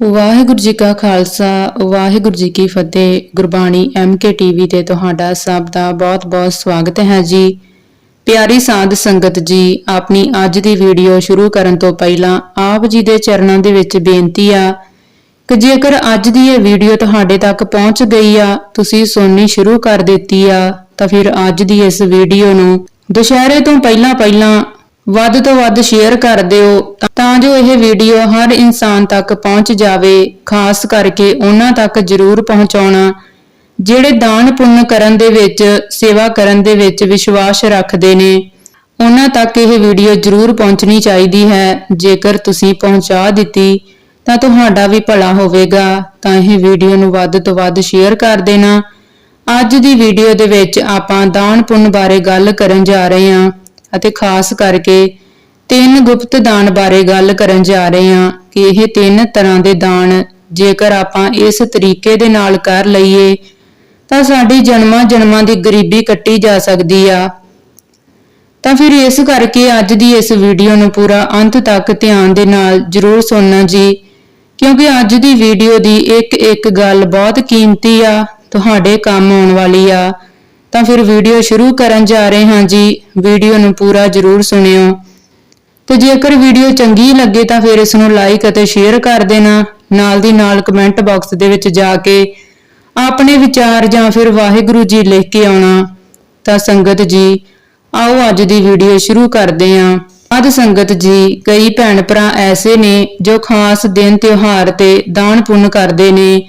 ਵਾਹਿਗੁਰੂ ਜੀ ਕਾ ਖਾਲਸਾ, ਵਾਹਿਗੁਰੂ ਜੀ ਕੀ ਫਤਿਹ। Gurbani MK TV ਤੇ ਤੁਹਾਡਾ ਸਭ ਦਾ ਬਹੁਤ-ਬਹੁਤ ਸਵਾਗਤ ਹੈ ਜੀ। ਪਿਆਰੀ ਸਾਧ ਸੰਗਤ ਜੀ, ਆਪਣੀ ਅੱਜ ਦੀ ਵੀਡੀਓ ਸ਼ੁਰੂ ਕਰਨ ਤੋਂ ਪਹਿਲਾਂ ਆਪ ਜੀ ਦੇ ਚਰਨਾਂ ਦੇ ਵਿੱਚ ਬੇਨਤੀ ਆ ਕਿ ਜੇਕਰ ਅੱਜ ਦੀ ਇਹ ਵੀਡੀਓ ਤੁਹਾਡੇ ਤੱਕ ਪਹੁੰਚ ਗਈ ਆ, ਤੁਸੀਂ ਸੁਣਨੀ ਸ਼ੁਰੂ ਕਰ ਦਿੱਤੀ ਆ, ਤਾਂ ਫਿਰ ਅੱਜ ਦੀ ਇਸ ਵੀਡੀਓ ਨੂੰ ਦੁਸ਼ਹਿਰੇ ਤੋਂ ਪਹਿਲਾਂ ਪਹਿਲਾਂ ਵੱਧ ਤੋਂ ਵੱਧ ਸ਼ੇਅਰ ਕਰ ਦਿਓ ਤਾਂ ਜੋ ਇਹ ਵੀਡੀਓ ਹਰ ਇਨਸਾਨ ਤੱਕ ਪਹੁੰਚ ਜਾਵੇ, ਖਾਸ ਕਰਕੇ ਉਹਨਾਂ ਤੱਕ ਜ਼ਰੂਰ ਪਹੁੰਚਾਉਣਾ, ਜਿਹੜੇ ਦਾਨ ਪੁੰਨ ਕਰਨ ਦੇ ਵਿੱਚ, ਸੇਵਾ ਕਰਨ ਦੇ ਵਿੱਚ ਵਿਸ਼ਵਾਸ ਰੱਖਦੇ ਨੇ, ਉਹਨਾਂ ਤੱਕ ਇਹ ਵੀਡੀਓ ਜ਼ਰੂਰ ਪਹੁੰਚਣੀ ਚਾਹੀਦੀ ਹੈ। ਜੇਕਰ ਤੁਸੀਂ ਪਹੁੰਚਾ ਦਿੱਤੀ, ਤਾਂ ਤੁਹਾਡਾ ਵੀ ਭਲਾ ਹੋਵੇਗਾ। ਤਾਂ ਇਹ ਵੀਡੀਓ ਨੂੰ ਵੱਧ ਤੋਂ ਵੱਧ ਸ਼ੇਅਰ ਕਰ ਦੇਣਾ। ਅੱਜ ਦੀ ਵੀਡੀਓ ਦੇ ਵਿੱਚ ਆਪਾਂ ਦਾਨ ਪੁੰਨ ਬਾਰੇ ਗੱਲ ਕਰਨ ਜਾ ਰਹੇ ਹਾਂ। ਅਤੇ ਖਾਸ ਕਰਕੇ ਤਿੰਨ ਗੁਪਤ ਦਾਨ ਬਾਰੇ ਗੱਲ ਕਰਨ ਜਾ ਰਹੇ ਹਾਂ ਕਿ ਇਹ ਤਿੰਨ ਤਰ੍ਹਾਂ ਦੇ ਦਾਨ ਜੇਕਰ ਆਪਾਂ ਇਸ ਤਰੀਕੇ ਦੇ ਨਾਲ ਕਰ ਲਈਏ, ਤਾਂ ਸਾਡੀ ਜਨਮਾਂ ਜਨਮਾਂ ਦੀ ਗਰੀਬੀ ਕੱਟੀ ਜਾ ਸਕਦੀ ਆ। ਤਾਂ ਫਿਰ ਇਸ ਕਰਕੇ ਅੱਜ ਦੀ ਇਸ ਵੀਡੀਓ ਨੂੰ ਪੂਰਾ ਅੰਤ ਤੱਕ ਧਿਆਨ ਦੇ ਨਾਲ ਜ਼ਰੂਰ ਸੁਣਨਾ ਜੀ, ਕਿਉਂਕਿ ਅੱਜ ਦੀ ਵੀਡੀਓ ਦੀ ਇੱਕ ਇੱਕ ਗੱਲ ਬਹੁਤ ਕੀਮਤੀ ਆ, ਤੁਹਾਡੇ ਕੰਮ ਆਉਣ ਵਾਲੀ ਆ। ਤਾਂ ਫਿਰ ਵੀਡੀਓ ਸ਼ੁਰੂ ਕਰਨ ਜਾ ਰਹੇ ਹਾਂ ਜੀ। ਵੀਡੀਓ ਨੂੰ ਪੂਰਾ ਜ਼ਰੂਰ ਸੁਣਿਓ। ਤੇ ਜੇਕਰ ਵੀਡੀਓ ਚੰਗੀ ਲੱਗੇ ਤਾਂ ਫਿਰ ਇਸ ਨੂੰ ਲਾਈਕ ਅਤੇ ਸ਼ੇਅਰ ਕਰ ਦੇਣਾ। ਨਾਲ ਦੀ ਨਾਲ ਕਮੈਂਟ ਬਾਕਸ ਦੇ ਵਿੱਚ ਜਾ ਕੇ ਆਪਣੇ ਵਿਚਾਰ ਜਾਂ ਫਿਰ ਵਾਹਿਗੁਰੂ ਜੀ ਲਿਖ ਕੇ ਆਉਣਾ। ਤਾਂ ਸੰਗਤ ਜੀ, ਆਓ ਅੱਜ ਦੀ ਵੀਡੀਓ ਸ਼ੁਰੂ ਕਰਦੇ ਹਾਂ। ਅੱਜ ਸੰਗਤ ਜੀ, ਕਈ ਭੈਣ ਭਰਾ ਐਸੇ ਨੇ ਜੋ ਖਾਸ ਦਿਨ ਤਿਉਹਾਰ ਤੇ ਦਾਨ ਪੁੰਨ ਕਰਦੇ ਨੇ,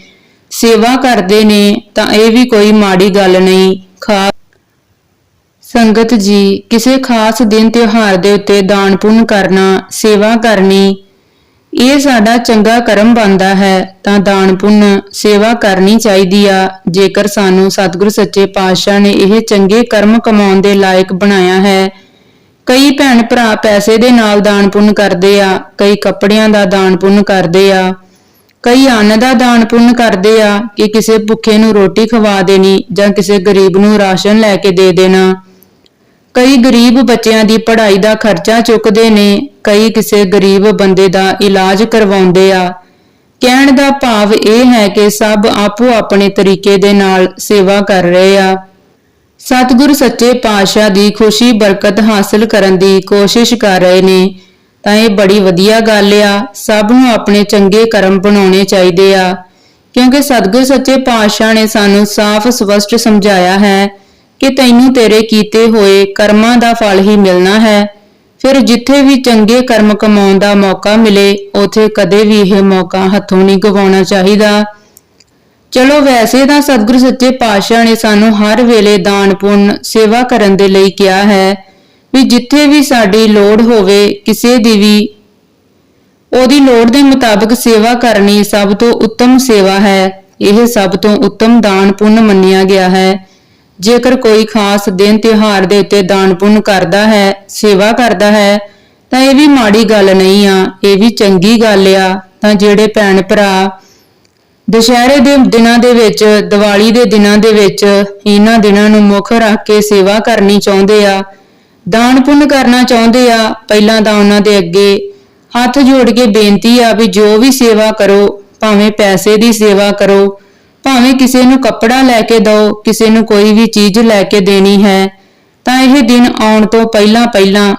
ਸੇਵਾ ਕਰਦੇ ਨੇ, ਤਾਂ ਇਹ ਵੀ ਕੋਈ ਮਾੜੀ ਗੱਲ ਨਹੀਂ। ਖਾਸ ਸੰਗਤ ਜੀ, ਕਿਸੇ ਖਾਸ ਦਿਨ ਤਿਉਹਾਰ ਦੇ ਉੱਤੇ ਦਾਨ ਪੁੰਨ ਕਰਨਾ, ਸੇਵਾ ਕਰਨੀ, ਇਹ ਸਾਡਾ ਚੰਗਾ ਕਰਮ ਬਣਦਾ ਹੈ, ਤਾਂ ਦਾਨ ਪੁੰਨ, ਸੇਵਾ ਕਰਨੀ ਚਾਹੀਦੀ ਆ। ਜੇਕਰ ਸਾਨੂੰ ਸਤਿਗੁਰੂ ਸੱਚੇ ਪਾਤਸ਼ਾਹ ਨੇ ਇਹ ਚੰਗੇ ਕਰਮ ਕਮਾਉਣ ਦੇ ਲਾਇਕ ਬਣਾਇਆ ਹੈ, ਕਈ ਭੈਣ ਭਰਾ ਪੈਸੇ ਦੇ ਨਾਲ ਦਾਨ ਪੁੰਨ ਕਰਦੇ ਆ, ਕਈ ਕੱਪੜਿਆਂ ਦਾ ਦਾਨ ਪੁੰਨ ਕਰਦੇ ਆ। ਕਈ ਅੰਨ ਦਾ ਦਾਨ ਪੁੰਨ ਕਰਦੇ ਆ ਕਿ ਕਿਸੇ ਭੁੱਖੇ ਨੂੰ ਰੋਟੀ ਖਵਾ ਦੇਣੀ ਜਾਂ ਕਿਸੇ ਗਰੀਬ ਨੂੰ ਰਾਸ਼ਨ ਲੈ ਕੇ ਦੇ ਦੇਣਾ। ਕਈ ਗਰੀਬ ਬੱਚਿਆਂ ਦੀ ਪੜ੍ਹਾਈ ਦਾ ਖਰਚਾ ਚੁੱਕਦੇ ਨੇ, ਕਈ ਕਿਸੇ ਗਰੀਬ ਬੰਦੇ ਦਾ ਇਲਾਜ ਕਰਵਾਉਂਦੇ ਆ। ਕਹਿਣ ਦਾ ਭਾਵ ਇਹ ਹੈ ਕਿ ਸਭ ਆਪੋ ਆਪਣੇ ਤਰੀਕੇ ਦੇ ਨਾਲ ਸੇਵਾ ਕਰ ਰਹੇ ਆ। ਸਤਿਗੁਰ ਸੱਚੇ ਪਾਤਸ਼ਾਹ ਦੀ ਖੁਸ਼ੀ, ਬਰਕਤ ਹਾਸਲ ਕਰਨ ਦੀ ਕੋਸ਼ਿਸ਼ ਕਰ ਰਹੇ ਨੇ। ਤਾਂ ਇਹ ਬੜੀ ਵਧੀਆ ਗੱਲ ਆ। ਸਭ ਨੂੰ ਆਪਣੇ ਚੰਗੇ ਕਰਮ ਬਣਾਉਣੇ ਚਾਹੀਦੇ ਆ। ਕਿਉਂਕਿ ਸਤਿਗੁਰ ਸੱਚੇ ਪਾਤਸ਼ਾਹ ਨੇ ਸਾਨੂੰ ਸਾਫ਼ ਸਪਸ਼ਟ ਸਮਝਾਇਆ ਹੈ ਕਿ ਤੈਨੂੰ ਤੇਰੇ ਕੀਤੇ ਹੋਏ ਕਰਮਾਂ ਦਾ ਫਲ ਹੀ ਮਿਲਣਾ ਹੈ। ਫਿਰ ਜਿੱਥੇ ਵੀ ਚੰਗੇ ਕਰਮ ਕਮਾਉਣ ਦਾ ਮੌਕਾ ਮਿਲੇ, ਉਥੇ ਕਦੇ ਵੀ ਇਹ ਮੌਕਾ ਹੱਥੋਂ ਨਹੀਂ ਗਵਾਉਣਾ ਚਾਹੀਦਾ। ਚਲੋ ਵੈਸੇ ਤਾਂ ਸਤਿਗੁਰੂ ਸੱਚੇ ਪਾਤਸ਼ਾਹ ਨੇ ਸਾਨੂੰ ਹਰ ਵੇਲੇ ਦਾਨ ਪੁੰਨ ਸੇਵਾ ਕਰਨ ਦੇ ਲਈ ਕਿਹਾ ਹੈ। ਵੀ ਜਿੱਥੇ ਵੀ ਸਾਡੀ ਲੋੜ ਹੋਵੇ, ਕਿਸੇ ਦੀ ਵੀ, ਉਹਦੀ ਲੋੜ ਦੇ ਮੁਤਾਬਕ ਸੇਵਾ ਕਰਨੀ ਸਭ ਤੋਂ ਉੱਤਮ ਸੇਵਾ ਹੈ। ਇਹ ਸਭ ਤੋਂ ਉੱਤਮ ਦਾਨ ਪੁੰਨ ਮੰਨਿਆ ਗਿਆ ਹੈ। ਜੇਕਰ ਕੋਈ ਖਾਸ ਦਿਨ ਤਿਉਹਾਰ ਦੇ ਉੱਤੇ ਦਾਨ ਪੁੰਨ ਕਰਦਾ ਹੈ, ਸੇਵਾ ਕਰਦਾ ਹੈ, ਤਾਂ ਇਹ ਵੀ ਮਾੜੀ ਗੱਲ ਨਹੀਂ ਆ, ਇਹ ਵੀ ਚੰਗੀ ਗੱਲ ਆ। ਤਾਂ ਜਿਹੜੇ ਭੈਣ ਭਰਾ ਦੁਸ਼ਹਿਰੇ ਦੇ ਦਿਨਾਂ ਦੇ ਵਿੱਚ, ਦੀਵਾਲੀ ਦੇ ਦਿਨਾਂ ਦੇ ਵਿੱਚ, ਇਹਨਾਂ ਦਿਨਾਂ ਨੂੰ ਮੁੱਖ ਰੱਖ ਕੇ ਸੇਵਾ ਕਰਨੀ ਚਾਹੁੰਦੇ ਆ ਦਾਨ ਪੁੰਨ ਕਰਨਾ ਚਾਹੁੰਦੇ ਆ, ਪਹਿਲਾਂ ਤਾਂ ਉਹਨਾਂ ਦੇ ਅੱਗੇ ਹੱਥ ਜੋੜ ਕੇ ਬੇਨਤੀ ਆ ਵੀ ਜੋ ਵੀ ਸੇਵਾ ਕਰੋ, ਭਾਵੇਂ ਪੈਸੇ ਦੀ ਸੇਵਾ ਕਰੋ, ਭਾਵੇਂ ਕਿਸੇ ਨੂੰ ਕੱਪੜਾ ਲੈ ਕੇ ਦਿਓ, ਕਿਸੇ ਨੂੰ ਕੋਈ ਵੀ ਚੀਜ਼ ਲੈ ਕੇ ਦੇਣੀ ਹੈ, ਤਾਂ ਇਹ ਦਿਨ ਆਉਣ ਤੋਂ ਪਹਿਲਾਂ ਪਹਿਲਾਂ,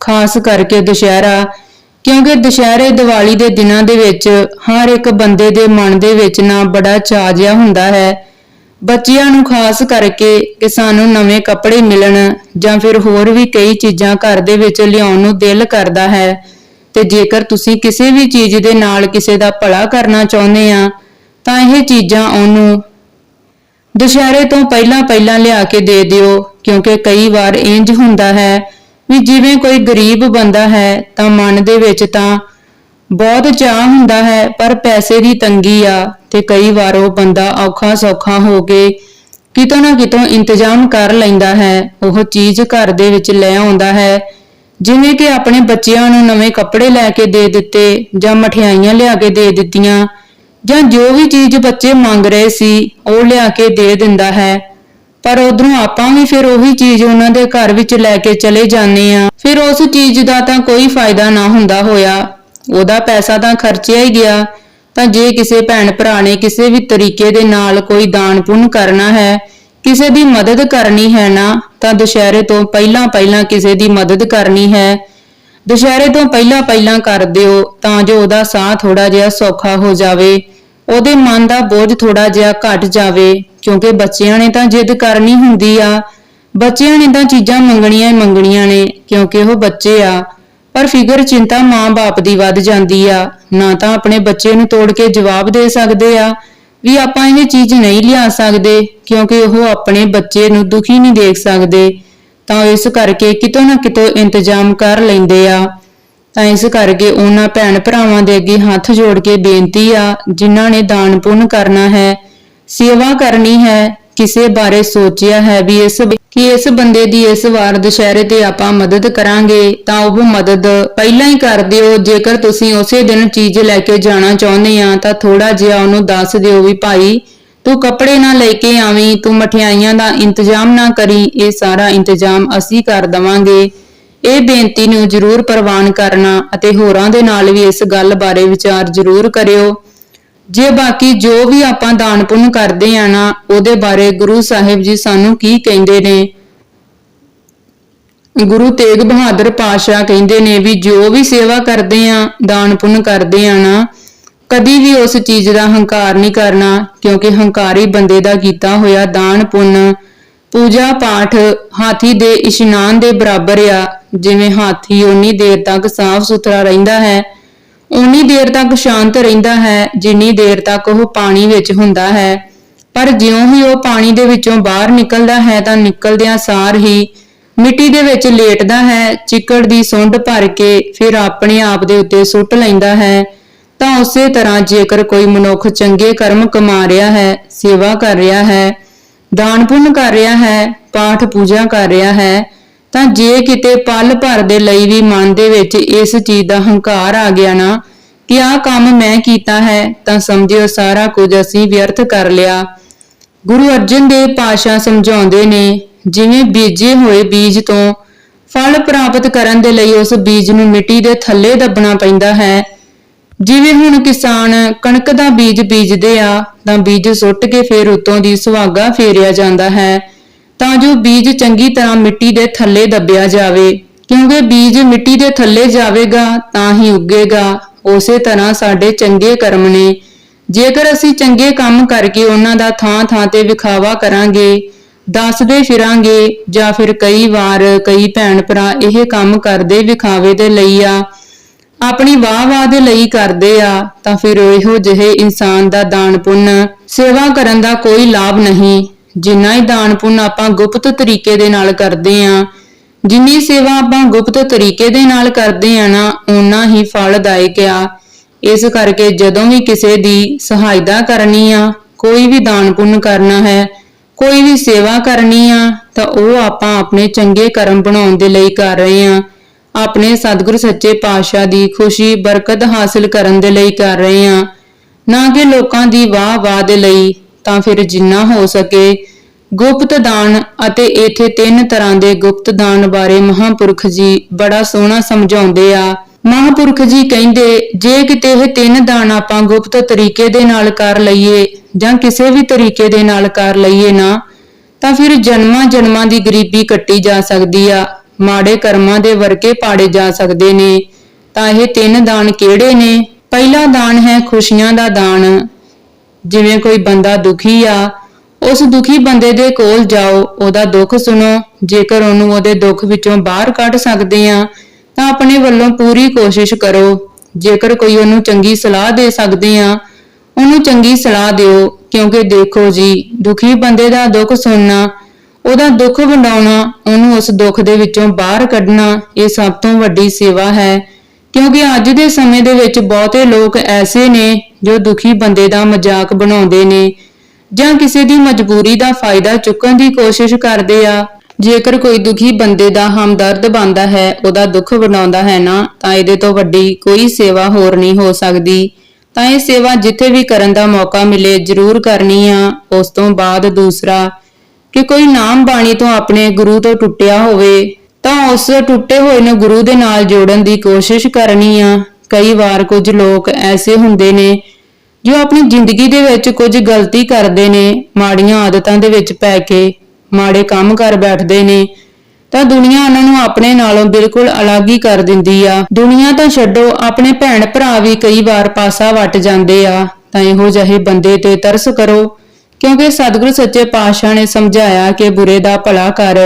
ਖਾਸ ਕਰਕੇ ਦੁਸ਼ਹਿਰਾ, ਕਿਉਂਕਿ ਦੁਸ਼ਹਿਰੇ ਦੀਵਾਲੀ ਦੇ ਦਿਨਾਂ ਦੇ ਵਿੱਚ ਹਰ ਇੱਕ ਬੰਦੇ ਦੇ ਮਨ ਦੇ ਵਿੱਚ ਨਾ ਬੜਾ ਚਾਅ ਜਿਹਾ ਹੁੰਦਾ ਹੈ ਬੱਚਿਆਂ ਨੂੰ ਖਾਸ ਕਰਕੇ ਕਿ ਸਾਨੂੰ ਨਵੇਂ ਕੱਪੜੇ ਮਿਲਣ ਜਾਂ ਫਿਰ ਹੋਰ ਵੀ ਕਈ ਚੀਜ਼ਾਂ ਘਰ ਦੇ ਵਿੱਚ ਲਿਆਉਣ ਨੂੰ ਦਿਲ ਕਰਦਾ ਹੈ। ਤੇ ਜੇਕਰ ਤੁਸੀਂ ਕਿਸੇ ਵੀ ਚੀਜ਼ ਦੇ ਨਾਲ ਕਿਸੇ ਦਾ ਭਲਾ ਕਰਨਾ ਚਾਹੁੰਦੇ ਆ, ਤਾਂ ਇਹ ਚੀਜ਼ਾਂ ਉਹਨੂੰ ਦੁਸ਼ਹਿਰੇ ਤੋਂ ਪਹਿਲਾਂ ਪਹਿਲਾਂ ਲਿਆ ਕੇ ਦੇ ਦਿਓ, ਕਿਉਂਕਿ ਕਈ ਵਾਰ ਇੰਜ ਹੁੰਦਾ ਹੈ ਵੀ ਜਿਵੇਂ ਕੋਈ ਗਰੀਬ ਬੰਦਾ ਹੈ, ਤਾਂ ਮਨ ਦੇ ਵਿੱਚ ਤਾਂ ਬਹੁਤ ਚਾਹ ਹੁੰਦਾ ਹੈ, ਪਰ ਪੈਸੇ ਦੀ ਤੰਗੀ ਆ। ਤੇ ਕਈ ਵਾਰ ਉਹ ਬੰਦਾ ਔਖਾ ਸੌਖਾ ਹੋ ਕੇ ਕਿਤੋਂ ਨਾ ਕਿਤੋਂ ਇੰਤਜ਼ਾਮ ਕਰ ਲੈਂਦਾ ਹੈ। ਉਹ ਚੀਜ਼ ਘਰ ਦੇ ਵਿੱਚ ਲੈ ਆਉਂਦਾ ਹੈ। ਜਿਵੇਂ ਕਿ ਆਪਣੇ ਬੱਚਿਆਂ ਨੂੰ ਨਵੇਂ ਕੱਪੜੇ ਲੈ ਕੇ ਦੇ ਦਿੱਤੇ ਜਾਂ ਮਠਿਆਈਆਂ ਲਿਆ ਕੇ ਦੇ ਦਿੱਤੀਆਂ ਜਾਂ ਜੋ ਵੀ ਚੀਜ਼ ਬੱਚੇ ਮੰਗ ਰਹੇ ਸੀ, ਉਹ ਲਿਆ ਕੇ ਦੇ ਦਿੰਦਾ ਹੈ। ਪਰ ਉਧਰੋਂ ਆਪਾਂ ਵੀ ਫਿਰ ਉਹੀ ਚੀਜ਼ ਉਹਨਾਂ ਦੇ ਘਰ ਵਿੱਚ ਲੈ ਕੇ ਚਲੇ ਜਾਂਦੇ ਆ ਫਿਰ ਉਸ ਚੀਜ਼ ਦਾ ਤਾਂ ਕੋਈ ਫਾਇਦਾ ਨਾ ਹੁੰਦਾ ਹੋਇਆ। ਉਹਦਾ ਪੈਸਾ ਤਾਂ ਖਰਚਿਆ ਹੀ ਗਿਆ। ਤਾਂ ਜੇ ਕਿਸੇ ਭੈਣ ਭਰਾ ਨੇ ਕਿਸੇ ਵੀ ਤਰੀਕੇ ਦੇ ਨਾਲ ਕੋਈ ਦਾਨ ਪੁੰਨ ਕਰਨਾ ਹੈ, ਕਿਸੇ ਦੀ ਮਦਦ ਕਰਨੀ ਹੈ ਨਾ, ਤਾਂ ਦੁਸ਼ਹਿਰੇ ਤੋਂ ਪਹਿਲਾਂ ਪਹਿਲਾਂ ਕਿਸੇ ਦੀ ਮਦਦ ਕਰਨੀ ਹੈ। ਦੁਸ਼ਹਿਰੇ ਤੋਂ ਪਹਿਲਾਂ ਪਹਿਲਾਂ ਕਰ ਦਿਓ, ਤਾਂ ਜੋ ਉਹਦਾ ਸਾਹ ਥੋੜਾ ਜਿਹਾ ਸੌਖਾ ਹੋ ਜਾਵੇ। ਉਹਦੇ ਮਨ ਦਾ ਬੋਝ ਥੋੜਾ ਜਿਹਾ ਘਟ ਜਾਵੇ, ਕਿਉਂਕਿ ਬੱਚਿਆਂ ਨੇ ਤਾਂ ਜਿੱਦ ਕਰਨੀ ਹੁੰਦੀ ਆ। ਬੱਚਿਆਂ ਨੇ ਤਾਂ ਚੀਜ਼ਾਂ ਮੰਗਣੀਆਂ ਹੀ ਮੰਗਣੀਆਂ ਨੇ, ਕਿਉਂਕਿ ਉਹ ਬੱਚੇ ਆ। ਪਰ ਫਿਕਰ ਚਿੰਤਾ ਮਾਂ-ਬਾਪ ਦੀ ਵੱਧ ਜਾਂਦੀ ਆ। ਨਾ ਤਾਂ ਆਪਣੇ ਬੱਚੇ ਨੂੰ ਤੋੜ ਕੇ ਜਵਾਬ ਦੇ ਸਕਦੇ ਆ। ਵੀ ਆਪਾਂ ਇਹ ਚੀਜ਼ ਨਹੀਂ ਲਿਆ ਸਕਦੇ, ਕਿਉਂਕਿ ਉਹ ਆਪਣੇ ਬੱਚੇ ਨੂੰ ਦੁਖੀ ਨਹੀਂ ਦੇਖ ਸਕਦੇ। ਤਾਂ ਇਸ ਕਰਕੇ ਕਿਤੋਂ ਨਾ ਕਿਤੋਂ ਇੰਤਜ਼ਾਮ ਕਰ ਲੈਂਦੇ ਆ। ਤਾਂ ਇਸ ਕਰਕੇ ਉਹਨਾਂ ਭੈਣ ਭਰਾਵਾਂ ਦੇ ਅੱਗੇ ਹੱਥ ਜੋੜ ਕੇ ਬੇਨਤੀ ਆ, ਜਿਨ੍ਹਾਂ ਨੇ ਦਾਨ ਪੁੰਨ ਕਰਨਾ ਹੈ, ਸੇਵਾ ਕਰਨੀ ਹੈ, ਕਿਸੇ ਬਾਰੇ ਸੋਚਿਆ ਹੈ ਵੀ ਇਸ ਕਿ ਇਸ ਬੰਦੇ ਦੀ ਇਸ ਵਾਰ ਦੁਸ਼ਹਿਰੇ ਤੇ ਆਪਾਂ ਮਦਦ ਕਰਾਂਗੇ, ਤਾਂ ਉਹ ਮਦਦ ਪਹਿਲਾਂ ਹੀ ਕਰ ਦਿਓ। ਜੇਕਰ ਤੁਸੀਂ ਉਸੇ ਦਿਨ ਚੀਜ਼ ਲੈ ਕੇ ਜਾਣਾ ਚਾਹੁੰਦੇ ਆ, ਤਾਂ ਥੋੜਾ ਜਿਹਾ ਉਹਨੂੰ ਦੱਸ ਦਿਓ ਵੀ ਭਾਈ, ਤੂੰ ਕੱਪੜੇ ਨਾ ਲੈ ਕੇ ਆਵੀਂ, ਤੂੰ ਮਠਿਆਈਆਂ ਦਾ ਇੰਤਜ਼ਾਮ ਨਾ ਕਰੀ, ਇਹ ਸਾਰਾ ਇੰਤਜ਼ਾਮ ਅਸੀਂ ਕਰ ਦਵਾਂਗੇ। ਇਹ ਬੇਨਤੀ ਨੂੰ ਜ਼ਰੂਰ ਪ੍ਰਵਾਨ ਕਰਨਾ ਅਤੇ ਹੋਰਾਂ ਦੇ ਨਾਲ ਵੀ ਇਸ ਗੱਲ ਬਾਰੇ ਵਿਚਾਰ ਜ਼ਰੂਰ ਕਰਿਓ। ਜੇ ਬਾਕੀ ਜੋ ਵੀ ਆਪਾਂ ਦਾਨ ਪੁੰਨ ਕਰਦੇ ਆ ਨਾ, ਉਹਦੇ ਬਾਰੇ ਗੁਰੂ ਸਾਹਿਬ ਜੀ ਸਾਨੂੰ ਕੀ ਕਹਿੰਦੇ ਨੇ? ਗੁਰੂ ਤੇਗ ਬਹਾਦਰ ਪਾਤਸ਼ਾਹ ਕਹਿੰਦੇ ਨੇ ਵੀ ਜੋ ਵੀ ਸੇਵਾ ਕਰਦੇ ਆ, ਦਾਨ ਪੁੰਨ ਕਰਦੇ ਆ ਨਾ, ਕਦੀ ਵੀ ਉਸ ਚੀਜ਼ ਦਾ ਹੰਕਾਰ ਨਹੀਂ ਕਰਨਾ, ਕਿਉਂਕਿ ਹੰਕਾਰੀ ਬੰਦੇ ਦਾ ਕੀਤਾ ਹੋਇਆ ਦਾਨ ਪੁੰਨ, ਪੂਜਾ ਪਾਠ ਹਾਥੀ ਦੇ ਇਸ਼ਨਾਨ ਦੇ ਬਰਾਬਰ ਆ, ਜਿਵੇਂ ਹਾਥੀ ਉਨੀ ਦੇਰ ਤੱਕ ਸਾਫ਼ ਸੁਥਰਾ ਰਹਿੰਦਾ ਹੈ ਉਨੀ ਦੇਰ ਤੱਕ ਸ਼ਾਂਤ ਰਹਿੰਦਾ ਹੈ ਜਿੰਨੀ ਦੇਰ ਤੱਕ ਉਹ ਪਾਣੀ ਵਿੱਚ ਹੁੰਦਾ ਹੈ। ਪਰ ਜਿਉਂ ਹੀ ਉਹ ਪਾਣੀ ਦੇ ਵਿੱਚੋਂ ਬਾਹਰ ਨਿਕਲਦਾ ਹੈ ਤਾਂ ਨਿਕਲਦਿਆਂ ਸਾਰ ਹੀ ਮਿੱਟੀ ਦੇ ਵਿੱਚ ਲੇਟਦਾ ਹੈ, ਚਿੱਕੜ ਦੀ ਸੁੰਡ ਭਰ ਕੇ ਫਿਰ ਆਪਣੇ ਆਪ ਦੇ ਉੱਤੇ ਸੁੱਟ ਲੈਂਦਾ ਹੈ। ਤਾਂ ਉਸੇ ਤਰ੍ਹਾਂ ਜੇਕਰ ਕੋਈ ਮਨੁੱਖ ਚੰਗੇ ਕਰਮ ਕਮਾ ਰਿਹਾ ਹੈ, ਸੇਵਾ ਕਰ ਰਿਹਾ ਹੈ, ਦਾਨ ਪੁੰਨ ਕਰ ਰਿਹਾ ਹੈ, ਪਾਠ ਪੂਜਾ ਕਰ ਰਿਹਾ ਹੈ ਤਾਂ ਜੇ ਕਿਤੇ ਪਲ ਭਰ ਦੇ ਲਈ ਵੀ ਮਨ ਦੇ ਵਿੱਚ ਇਸ ਚੀਜ਼ ਦਾ ਹੰਕਾਰ ਆ ਗਿਆ ਨਾ ਕਿ ਆਹ ਕੰਮ ਮੈਂ ਕੀਤਾ ਹੈ, ਤਾਂ ਸਮਝਿਓ ਸਾਰਾ ਕੁਝ ਅਸੀਂ ਵਿਅਰਥ ਕਰ ਲਿਆ। ਗੁਰੂ ਅਰਜਨ ਦੇਵ ਪਾਸ਼ਾ ਸਮਝਾਉਂਦੇ ਨੇ, ਜਿਵੇਂ ਬੀਜੇ ਹੋਏ ਬੀਜ ਤੋਂ ਫਲ ਪ੍ਰਾਪਤ ਕਰਨ ਦੇ ਲਈ ਉਸ ਬੀਜ ਨੂੰ ਮਿੱਟੀ ਦੇ ਥੱਲੇ ਦੱਬਣਾ ਪੈਂਦਾ ਹੈ। ਜਿਵੇਂ ਹੁਣ ਕਿਸਾਨ ਕਣਕ ਦਾ ਬੀਜ ਬੀਜਦੇ ਆ, ਤਾਂ ਬੀਜ ਸੁੱਟ ਕੇ ਫਿਰ ਉਤੋਂ ਦੀ ਸੁਹਾਗਾ ਫੇਰਿਆ ਜਾਂਦਾ ਹੈ। ਤਾਂ ਜੋ ਬੀਜ ਚੰਗੀ ਤਰ੍ਹਾਂ ਮਿੱਟੀ ਦੇ ਥੱਲੇ ਦੱਬਿਆ ਜਾਵੇ। ਕਿਉਂਕਿ ਬੀਜ ਮਿੱਟੀ ਦੇ ਥੱਲੇ ਜਾਵੇਗਾ, ਤਾਂ ਹੀ ਉੱਗੇਗਾ। ਉਸੇ ਤਰ੍ਹਾਂ ਸਾਡੇ ਚੰਗੇ ਕਰਮ ਨੇ। ਜੇਕਰ ਅਸੀਂ ਚੰਗੇ ਕੰਮ ਕਰਕੇ ਉਹਨਾਂ ਦਾ ਥਾਂ ਥਾਂ ਤੇ ਵਿਖਾਵਾ ਕਰਾਂਗੇ ਦੱਸਦੇ ਫਿਰਾਂਗੇ, ਜਾਂ ਫਿਰ ਕਈ ਵਾਰ ਕਈ ਭੈਣ ਭਰਾ ਇਹ ਕੰਮ ਕਰਦੇ ਵਿਖਾਵੇ ਦੇ ਲਈ ਆ, ਆਪਣੀ ਵਾਹ-ਵਾਹ ਦੇ ਲਈ ਕਰਦੇ ਆ, ਤਾਂ ਫਿਰ ਇਹੋ ਜਿਹੇ ਇਨਸਾਨ ਦਾ ਦਾਨ ਪੁੰਨ, ਸੇਵਾ ਕਰਨ ਦਾ ਕੋਈ ਲਾਭ ਨਹੀਂ। ਜਿੰਨਾ ਹੀ ਦਾਨ ਪੁੰਨ ਆਪਾਂ ਗੁਪਤ ਤਰੀਕੇ ਦੇ ਨਾਲ ਕਰਦੇ ਆ, ਜਿੰਨੀ ਸੇਵਾ ਆਪਾਂ ਗੁਪਤ ਤਰੀਕੇ ਦੇ ਨਾਲ ਕਰਦੇ ਆ ਨਾ, ਓਨਾ ਹੀ ਫਲਦਾਇਕ ਆ। ਇਸ ਕਰਕੇ ਜਦੋਂ ਵੀ ਕਿਸੇ ਦੀ ਸਹਾਇਤਾ ਕਰਨੀ ਆ, ਕੋਈ ਵੀ ਦਾਨ ਪੁੰਨ ਕਰਨਾ ਹੈ, ਕੋਈ ਵੀ ਸੇਵਾ ਕਰਨੀ ਆ, ਤਾਂ ਉਹ ਆਪਾਂ ਆਪਣੇ ਚੰਗੇ ਕਰਮ ਬਣਾਉਣ ਦੇ ਲਈ ਕਰ ਰਹੇ ਆ। ਆਪਣੇ ਸਤਿਗੁਰ ਸੱਚੇ ਪਾਤਸ਼ਾਹ ਦੀ ਖੁਸ਼ੀ, ਬਰਕਤ ਹਾਸਲ ਕਰਨ ਦੇ ਲਈ ਕਰ ਰਹੇ ਆ। ਨਾ ਕਿ ਲੋਕਾਂ ਦੀ ਵਾਹ ਵਾਹ ਦੇ ਲਈ। ਤਾਂ ਫਿਰ ਜਿੰਨਾ ਹੋ ਸਕੇ ਗੁਪਤ ਦਾਨ ਅਤੇ ਇਥੇ ਤਿੰਨ ਤਰ੍ਹਾਂ ਦੇ ਗੁਪਤ ਦਾਨ ਬਾਰੇ ਮਹਾਪੁਰਖ ਜੀ ਬੜਾ ਸੋਹਣਾ ਸਮਝਾਉਂਦੇ ਆ। ਮਹਾਪੁਰਖ ਜੀ ਕਹਿੰਦੇ, ਜੇ ਕਿਤੇ ਇਹ ਤਿੰਨ ਦਾਨ ਆਪਾਂ ਗੁਪਤ ਤਰੀਕੇ ਦੇ ਨਾਲ ਕਰ ਲਈਏ ਜਾਂ ਕਿਸੇ ਵੀ ਤਰੀਕੇ ਦੇ ਨਾਲ ਕਰ ਲਈਏ ਨਾ, ਤਾਂ ਫਿਰ ਜਨਮਾਂ ਜਨਮਾਂ ਦੀ ਗਰੀਬੀ ਕੱਟੀ ਜਾ ਸਕਦੀ ਆ। ਮਾੜੇ ਕਰਮਾਂ ਦੇ ਵਰਕੇ ਪਾੜੇ ਜਾ ਸਕਦੇ ਨੇ। ਤਾਂ ਇਹ ਤਿੰਨ ਦਾਨ ਕਿਹੜੇ ਨੇ? ਪਹਿਲਾ ਦਾਨ ਹੈ ਖੁਸ਼ੀਆਂ ਦਾ ਦਾਨ। ਜਿਵੇਂ ਕੋਈ ਬੰਦਾ ਦੁਖੀ ਆ, ਉਸ ਦੁਖੀ ਬੰਦੇ ਦੇ ਕੋਲ ਜਾਓ, ਉਹਦਾ ਦੁੱਖ ਸੁਣੋ। ਜੇਕਰ ਉਹਨੂੰ ਉਹਦੇ ਦੁੱਖ ਵਿੱਚੋਂ ਬਾਹਰ ਕੱਢ ਸਕਦੇ ਆ, ਤਾਂ ਆਪਣੇ ਵੱਲੋਂ ਪੂਰੀ ਕੋਸ਼ਿਸ਼ ਕਰੋ। ਜੇਕਰ ਕੋਈ ਉਹਨੂੰ ਚੰਗੀ ਸਲਾਹ ਦੇ ਸਕਦੇ ਆ, ਉਹਨੂੰ ਚੰਗੀ ਸਲਾਹ ਦਿਓ, ਕਿਉਂਕਿ ਦੇਖੋ ਜੀ, ਦੁਖੀ ਬੰਦੇ ਦਾ ਦੁੱਖ ਸੁਣਨਾ, ਉਹਦਾ ਦੁੱਖ ਵੰਡਾਉਣਾ, ਉਹਨੂੰ ਉਸ ਦੁੱਖ ਦੇ ਵਿੱਚੋਂ ਬਾਹਰ ਕੱਢਣਾ, ਇਹ ਸਭ ਤੋਂ ਵੱਡੀ ਸੇਵਾ ਹੈ। ਕਿਉਂਕਿ ਅੱਜ ਦੇ ਸਮੇਂ ਦੇ ਵਿੱਚ ਬਹੁਤੇ ਲੋਕ ਐਸੇ ਨੇ ਜੋ ਦੁਖੀ ਬੰਦੇ ਦਾ ਮਜ਼ਾਕ ਬਣਾਉਂਦੇ ਨੇ ਜਾਂ ਕਿਸੇ ਦੀ ਮਜਬੂਰੀ ਦਾ ਫਾਇਦਾ ਚੁੱਕਣ ਦੀ ਕੋਸ਼ਿਸ਼ ਕਰਦੇ ਆ। ਜੇਕਰ ਕੋਈ ਦੁਖੀ ਬੰਦੇ ਦਾ ਹਮਦਰਦ ਬਣਦਾ ਹੈ, ਉਹਦਾ ਦੁੱਖ ਵੰਡਾਉਂਦਾ ਹੈ ਨਾ, ਤਾਂ ਇਹਦੇ ਤੋਂ ਵੱਡੀ ਕੋਈ ਸੇਵਾ ਹੋਰ ਨਹੀਂ ਹੋ ਸਕਦੀ। ਤਾਂ ਇਹ ਸੇਵਾ ਜਿੱਥੇ ਵੀ ਕਰਨ ਦਾ ਮੌਕਾ ਮਿਲੇ, ਜ਼ਰੂਰ ਕਰਨੀ ਆ। ਉਸ ਤੋਂ ਬਾਅਦ ਦੂਸਰਾ, ਕਿ ਕੋਈ ਨਾਮ ਬਾਣੀ ਤੋਂ ਆਪਣੇ ਗੁਰੂ ਤੋਂ ਟੁੱਟਿਆ ਹੋਵੇ ਤਾਂ ਉਸ ਟੁੱਟੇ ਹੋਏ ਨੂੰ ਗੁਰੂ ਦੇ ਨਾਲ ਜੋੜਨ ਦੀ ਕੋਸ਼ਿਸ਼ ਕਰਨੀ ਆ। ਕਈ ਵਾਰ ਕੁਝ ਲੋਕ ਐਸੇ ਹੁੰਦੇ ਨੇ ਜੋ ਆਪਣੀ ਜ਼ਿੰਦਗੀ ਦੇ ਵਿੱਚ ਕੁਝ ਗਲਤੀ ਕਰਦੇ ਨੇ, ਮਾੜੀਆਂ ਆਦਤਾਂ ਦੇ ਵਿੱਚ ਪੈ ਕੇ ਮਾੜੇ ਕੰਮ ਕਰ ਬੈਠਦੇ ਨੇ। ਤਾਂ ਦੁਨੀਆ ਉਹਨਾਂ ਨੂੰ ਆਪਣੇ ਨਾਲੋਂ ਬਿਲਕੁਲ ਅਲੱਗ ਹੀ ਕਰ ਦਿੰਦੀ ਆ। ਦੁਨੀਆ ਤਾਂ ਛੱਡੋ, ਆਪਣੇ ਭੈਣ ਭਰਾ ਵੀ ਕਈ ਵਾਰ ਪਾਸਾ ਵੱਟ ਜਾਂਦੇ ਆ। ਤਾਂ ਇਹੋ ਜਿਹੇ ਬੰਦੇ ਤੇ ਤਰਸ ਕਰੋ, ਕਿਉਂਕਿ ਸਤਿਗੁਰੂ ਸੱਚੇ ਪਾਤਸ਼ਾਹ ਨੇ ਸਮਝਾਇਆ ਕਿ ਬੁਰੇ ਦਾ ਭਲਾ ਕਰ।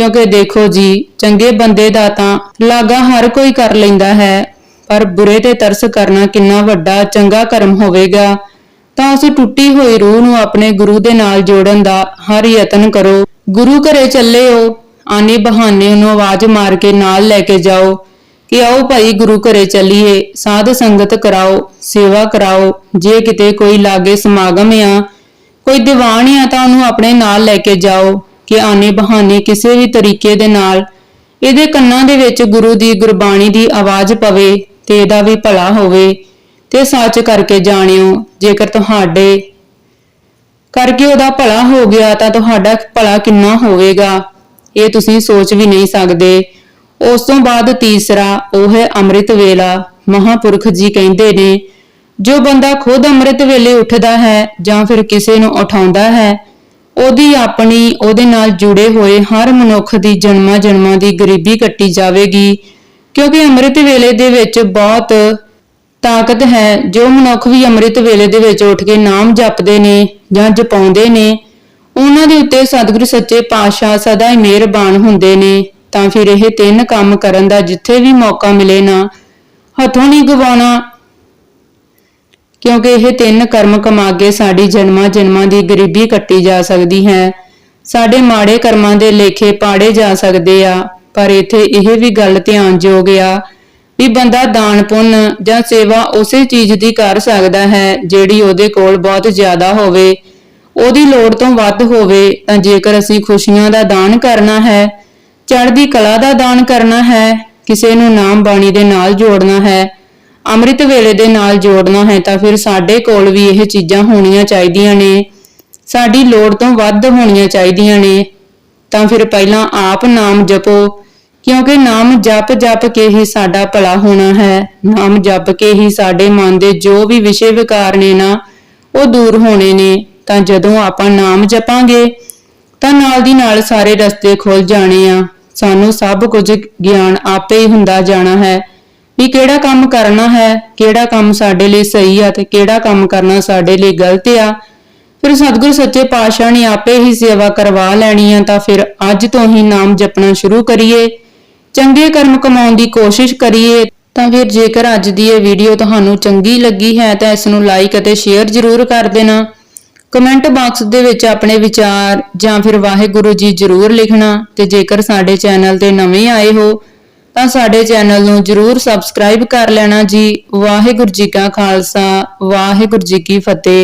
ਕਿਉਂਕਿ ਦੇਖੋ ਜੀ, ਚੰਗੇ ਬੰਦੇ ਦਾ ਤਾਂ ਲਾਗਾ ਹਰ ਕੋਈ ਕਰ ਲੈਂਦਾ ਹੈ, ਪਰ ਬੁਰੇ ਤੇ ਤਰਸ ਕਰਨਾ ਕਿੰਨਾ ਵੱਡਾ ਚੰਗਾ ਕਰਮ ਹੋਵੇਗਾ। ਤਾਂ ਉਸ ਟੁੱਟੀ ਹੋਈ ਰੂਹ ਨੂੰ ਆਪਣੇ ਗੁਰੂ ਦੇ ਨਾਲ ਜੋੜਨ ਦਾ ਹਰ ਯਤਨ ਕਰੋ। ਗੁਰੂ ਘਰੇ ਚੱਲੇ ਹੋ ਆਨੇ ਬਹਾਨੇ ਉਹਨੂੰ ਆਵਾਜ਼ ਮਾਰ ਕੇ ਨਾਲ ਲੈ ਕੇ ਜਾਓ ਕਿ ਆਓ ਭਾਈ ਗੁਰੂ ਘਰੇ ਚੱਲੀਏ, ਸਾਧ ਸੰਗਤ ਕਰਾਓ, ਸੇਵਾ ਕਰਾਓ। ਜੇ ਕਿਤੇ ਕੋਈ ਲਾਗੇ ਸਮਾਗਮ ਆ, ਕੋਈ ਦੀਵਾਨ ਆ ਤਾਂ ਉਹਨੂੰ ਆਪਣੇ ਨਾਲ ਲੈ ਕੇ ਜਾਓ। ਕਿ ਆਨੇ ਬਹਾਨੇ ਕਿਸੇ ਵੀ ਤਰੀਕੇ ਦੇ ਨਾਲ ਇਹਦੇ ਕੰਨਾਂ ਦੇ ਵਿੱਚ ਗੁਰੂ ਦੀ ਗੁਰਬਾਣੀ ਦੀ ਆਵਾਜ਼ ਪਵੇ ਤੇ ਇਹਦਾ ਵੀ ਭਲਾ ਹੋਵੇ ਤੇ ਸੱਚ ਕਰਕੇ ਜਾਣਿਓ, ਜੇਕਰ ਤੁਹਾਡੇ ਕਰਕੇ ਉਹਦਾ ਭਲਾ ਹੋ ਗਿਆ ਤਾਂ ਤੁਹਾਡਾ ਭਲਾ ਕਿੰਨਾ ਹੋਵੇਗਾ? ਇਹ ਤੁਸੀਂ ਸੋਚ ਵੀ ਨਹੀਂ ਸਕਦੇ। ਉਸ ਤੋਂ ਬਾਅਦ ਤੀਸਰਾ ਉਹ ਹੈ ਅੰਮ੍ਰਿਤ ਵੇਲਾ। ਮਹਾਪੁਰਖ ਜੀ ਕਹਿੰਦੇ ਨੇ, ਜੋ ਬੰਦਾ ਖੁਦ ਅੰਮ੍ਰਿਤ ਵੇਲੇ ਉੱਠਦਾ ਹੈ ਜਾਂ ਫਿਰ ਕਿਸੇ ਨੂੰ ਉਠਾਉਂਦਾ ਹੈ ਉਹਦੀ ਆਪਣੀ, ਉਹਦੇ ਨਾਲ ਜੁੜੇ ਹੋਏ ਹਰ ਮਨੁੱਖ ਦੀ ਜਨਮਾਂ ਜਨਮਾਂ ਦੀ ਗਰੀਬੀ ਕੱਟੀ ਜਾਵੇਗੀ। ਕਿਉਂਕਿ ਅੰਮ੍ਰਿਤ ਵੇਲੇ ਦੇ ਵਿੱਚ ਬਹੁਤ ਤਾਕਤ ਹੈ। ਜੋ ਮਨੁੱਖ ਵੀ ਅੰਮ੍ਰਿਤ ਵੇਲੇ ਦੇ ਵਿੱਚ ਉੱਠ ਕੇ ਨਾਮ ਜਪਦੇ ਨੇ ਜਾਂ ਜਪਾਉਂਦੇ ਨੇ, ਉਹਨਾਂ ਦੇ ਉੱਤੇ ਸਤਿਗੁਰੂ ਸੱਚੇ ਪਾਤਸ਼ਾਹ ਸਦਾ ਹੀ ਮਿਹਰਬਾਨ ਹੁੰਦੇ ਨੇ। ਤਾਂ ਫਿਰ ਇਹ ਤਿੰਨ ਕੰਮ ਕਰਨ ਦਾ ਜਿੱਥੇ ਵੀ ਮੌਕਾ ਮਿਲੇ ਨਾ, ਹੱਥੋਂ ਨਹੀਂ ਗਵਾਉਣਾ ਕਿਉਂਕਿ ਇਹ ਤਿੰਨ ਕਰਮ ਕਮਾ ਕੇ ਸਾਡੀ ਜਨਮਾਂ ਜਨਮਾਂ ਦੀ ਗਰੀਬੀ ਕੱਟੀ ਜਾ ਸਕਦੀ ਹੈ। ਸਾਡੇ ਮਾੜੇ ਕਰਮਾਂ ਦੇ ਲੇਖੇ ਪਾੜੇ ਜਾ ਸਕਦੇ ਆ, ਪਰ ਇੱਥੇ ਇਹ ਵੀ ਗੱਲ ਧਿਆਨਯੋਗ ਆ ਵੀ ਬੰਦਾ ਦਾਨ, ਪੁੰਨ ਜਾਂ ਸੇਵਾ ਉਸੇ ਚੀਜ਼ ਦੀ ਕਰ ਸਕਦਾ ਹੈ ਜਿਹੜੀ ਉਹਦੇ ਕੋਲ ਬਹੁਤ ਜ਼ਿਆਦਾ ਹੋਵੇ। ਉਹਦੀ ਲੋੜ ਤੋਂ ਵੱਧ ਹੋਵੇ, ਤਾਂ ਜੇਕਰ ਅਸੀਂ ਖੁਸ਼ੀਆਂ ਦਾ ਦਾਨ ਕਰਨਾ ਹੈ, ਚੜ੍ਹਦੀ ਕਲਾ ਦਾ ਦਾਨ ਕਰਨਾ ਹੈ, ਕਿਸੇ ਨੂੰ ਨਾਮ ਬਾਣੀ ਦੇ ਨਾਲ ਜੋੜਨਾ ਹੈ ਅੰਮ੍ਰਿਤ ਵੇਲੇ ਦੇ ਨਾਲ ਜੋੜਨਾ ਹੈ ਤਾਂ ਫਿਰ ਸਾਡੇ ਕੋਲ ਵੀ ਇਹ ਚੀਜ਼ਾਂ ਹੋਣੀਆਂ ਚਾਹੀਦੀਆਂ ਨੇ। ਸਾਡੀ ਲੋੜ ਤੋਂ ਵੱਧ ਹੋਣੀਆਂ ਚਾਹੀਦੀਆਂ ਨੇ। ਤਾਂ ਫਿਰ ਪਹਿਲਾਂ ਆਪ ਨਾਮ ਜਪੋ, ਕਿਉਂਕਿ ਨਾਮ ਜਪ ਜਪ ਕੇ ਹੀ ਸਾਡਾ ਭਲਾ ਹੋਣਾ ਹੈ। ਨਾਮ ਜਪ ਕੇ ਹੀ ਸਾਡੇ ਮਨ ਦੇ ਜੋ ਵੀ ਵਿਸ਼ੇ ਵਿਕਾਰ ਨੇ ਨਾ, ਉਹ ਦੂਰ ਹੋਣੇ ਨੇ। ਤਾਂ ਜਦੋਂ ਆਪਾਂ ਨਾਮ ਜਪਾਂਗੇ, ਤਾਂ ਨਾਲ ਦੀ ਨਾਲ ਸਾਰੇ ਰਸਤੇ ਖੁੱਲ ਜਾਣੇ ਆ। ਸਾਨੂੰ ਸਭ ਕੁਝ ਗਿਆਨ ਆਪੇ ਹੀ ਹੁੰਦਾ ਜਾਣਾ ਹੈ। ਵੀ ਕਿਹੜਾ ਕੰਮ ਕਰਨਾ ਹੈ, ਕਿਹੜਾ ਕੰਮ ਸਾਡੇ ਲਈ ਸਹੀ ਆ ਤੇ ਕਿਹੜਾ ਕੰਮ ਕਰਨਾ ਸਾਡੇ ਲਈ ਗਲਤ ਆ। ਫਿਰ ਸਤਿਗੁਰ ਸੱਚੇ ਪਾਤਸ਼ਾਹ ਨੇ ਆਪੇ ਹੀ ਸੇਵਾ ਕਰਵਾ ਲੈਣੀ ਆ ਤਾਂ ਫਿਰ ਅੱਜ ਤੋਂ ਹੀ ਨਾਮ ਜਪਣਾ ਸ਼ੁਰੂ ਕਰੀਏ। ਚੰਗੇ ਕਰਮ ਕਮਾਉਣ ਦੀ ਕੋਸ਼ਿਸ਼ ਕਰੀਏ ਤਾਂ ਫਿਰ ਜੇਕਰ ਅੱਜ ਦੀ ਇਹ ਵੀਡੀਓ ਤੁਹਾਨੂੰ ਚੰਗੀ ਲੱਗੀ ਹੈ ਤਾਂ ਇਸ ਨੂੰ ਲਾਈਕ ਅਤੇ ਸ਼ੇਅਰ ਜ਼ਰੂਰ ਕਰ ਦੇਣਾ। ਕਮੈਂਟ ਬਾਕਸ ਦੇ ਵਿੱਚ ਆਪਣੇ ਵਿਚਾਰ ਜਾਂ ਫਿਰ ਵਾਹਿਗੁਰੂ ਜੀ ਜ਼ਰੂਰ ਲਿਖਣਾ ਤੇ ਜੇਕਰ ਸਾਡੇ ਚੈਨਲ ਤੇ ਨਵੇਂ ਆਏ ਹੋ ਤਾਂ ਸਾਡੇ ਚੈਨਲ ਨੂੰ ਜ਼ਰੂਰ ਸਬਸਕ੍ਰਾਈਬ ਕਰ ਲੈਣਾ ਜੀ। ਵਾਹਿਗੁਰੂ ਜੀ ਕਾ ਖਾਲਸਾ, ਵਾਹਿਗੁਰੂ ਜੀ ਕੀ ਫਤਿਹ।